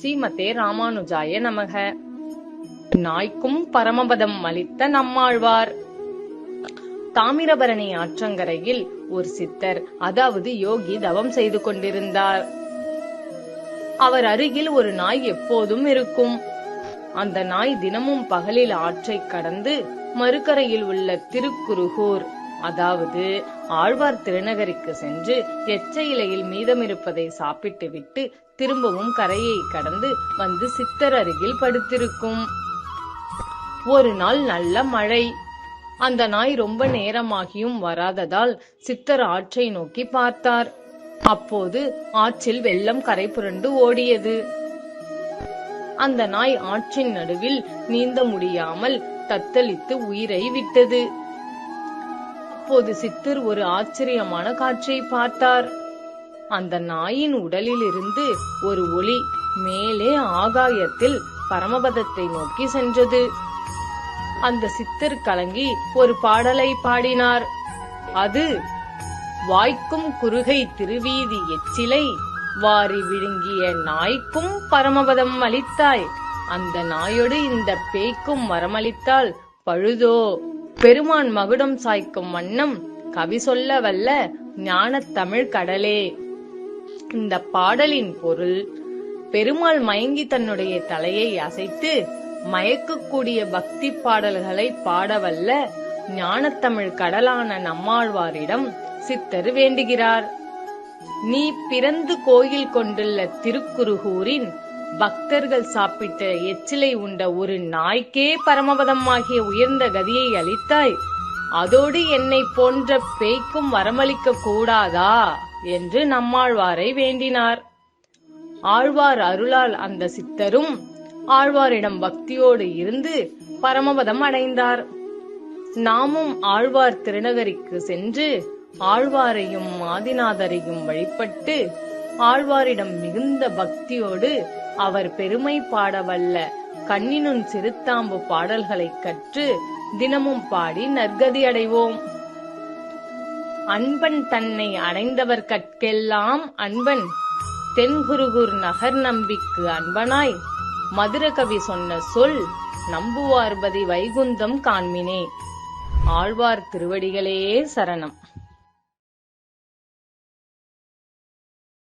ஸ்ரீமதே ராமானுஜாய நமக. நாய்க்கும் பரமபதம் அளித்த நம்மாழ்வார். தாமிரபரணி ஆற்றங்கரையில் ஒரு சித்தர் அதாவது யோகி தவம் செய்து கொண்டிருந்தார். அவர் அருகில் ஒரு நாய் எப்போதும் இருக்கும். அந்த நாய் தினமும் பகலில் ஆற்றை கடந்து மறுக்கரையில் உள்ள திருக்குருகூர் அதாவது ஆழ்வார் திருநகருக்கு சென்று எச்ச இலையில் மீதமிருப்பதை சாப்பிட்டு விட்டு திரும்பவும் கரையை கடந்து வந்து சித்தர் அருகில் படுத்திருக்கும். ஒரு நாள் நல்ல மழை. அந்த நாய் ரொம்ப நேரமாகியும் வராததால் சித்தர் ஆற்றை நோக்கி பார்த்தார். அப்போது ஆற்றில் வெள்ளம் கரை புரண்டு ஓடியது. அந்த நாய் ஆற்றின் நடுவில் நீந்த முடியாமல் தத்தளித்து உயிரை விட்டது. அப்போது சித்தர் ஒரு ஆச்சரியமான காட்சியை பார்த்தார். அந்த நாயின் உடலிலிருந்து ஒரு ஒளி மேலே ஆகாயத்தில் பரமபதத்தை நோக்கி சென்றது. அந்த சித்தர் கலங்கி ஒரு பாடலை பாடினார். அது வாய்க்கும் குறுகை திருவீதி எச்சிலை வாரி விழுங்கிய நாய்க்கும் பரமபதம் அளித்தாய். அந்த நாயோடு இந்த பேய்க்கும் மரமளித்தால் பழுதோ? பெருமான் மகுடம் சாய்க்கும் வண்ணம் கவி சொல்ல வல்ல ஞான தமிழ் கடலே. இந்த பாடலின் பொருள் பெருமாள் மயங்கி தன்னுடைய தலையை அசைத்து மயக்கக்கூடிய பக்தி பாடல்களை பாடவல்ல ஞானத்தமிழ் கடலான நம்மாழ்வாரிடம் சித்தர் வேண்டுகிறார். நீ பிறந்து கோயில் கொண்டுள்ள திருக்குருகூரின் பக்தர்கள் சாப்பிட்ட எச்சிலை உண்ட ஒரு நாய்க்கே பரமபதமாகிய உயர்ந்த கதியை அளித்தாய். அதோடு என்னை போன்ற பேய்க்கும் வரமளிக்க கூடாதா? என்று நம்மாழ்வாரை வேண்டினார். ஆழ்வார் அருளால் அந்த சித்தரும் ஆழ்வாரிடம் பக்தியோடு இருந்து பரமபதம் அடைந்தார். நாமும் ஆழ்வார் திருநகரிக்கு சென்று ஆழ்வாரையும் ஆதிநாதரையும் வழிபட்டு ஆழ்வாரிடம் மிகுந்த பக்தியோடு அவர் பெருமை பாடவல்ல. கண்ணினுன் சிறுத்தாம்பு பாடல்களை கற்று தினமும் பாடி நற்கதி அடைவோம். அன்பன் தன்னை அடைந்தவர் கற்கெல்லாம் அன்பன். தென்குருகூர் நகர் நம்பிக்கு அன்பனாய். மதுரகவி சொன்ன சொல் நம்புவார்பதி வைகுந்தம் காண்மினே. ஆழ்வார் திருவடிகளே சரணம்.